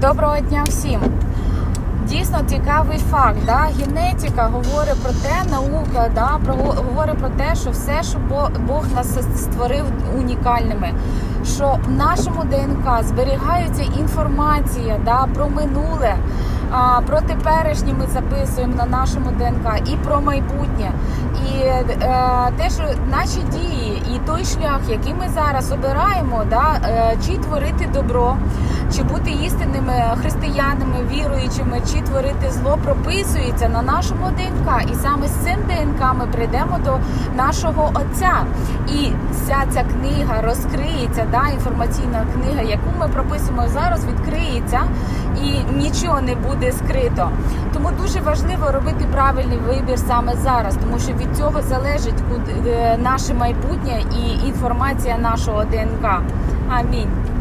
Доброго дня всім! Дійсно цікавий факт. Да? Генетика говорить про те, наука да, про, говорить про те, що все, що Бог, нас створив унікальними. Що в нашому ДНК зберігається інформація да, про минуле, а, про теперішнє ми записуємо на нашому ДНК і про майбутнє. І е, те, що наші дії і той шлях, який ми зараз обираємо, да, е, чи творити добро, чи бути істинними християнами, віруючими, чи творити зло, прописується на нашому ДНК. І саме з цим ДНК ми прийдемо до нашого Отця. І вся ця книга розкриється, да, інформаційна книга, яку ми прописуємо зараз, відкриється і нічого не буде скрито. Тому дуже важливо робити правильний вибір саме зараз, тому що від цього залежить е, наше майбутнє і інформація нашого ДНК. Амінь.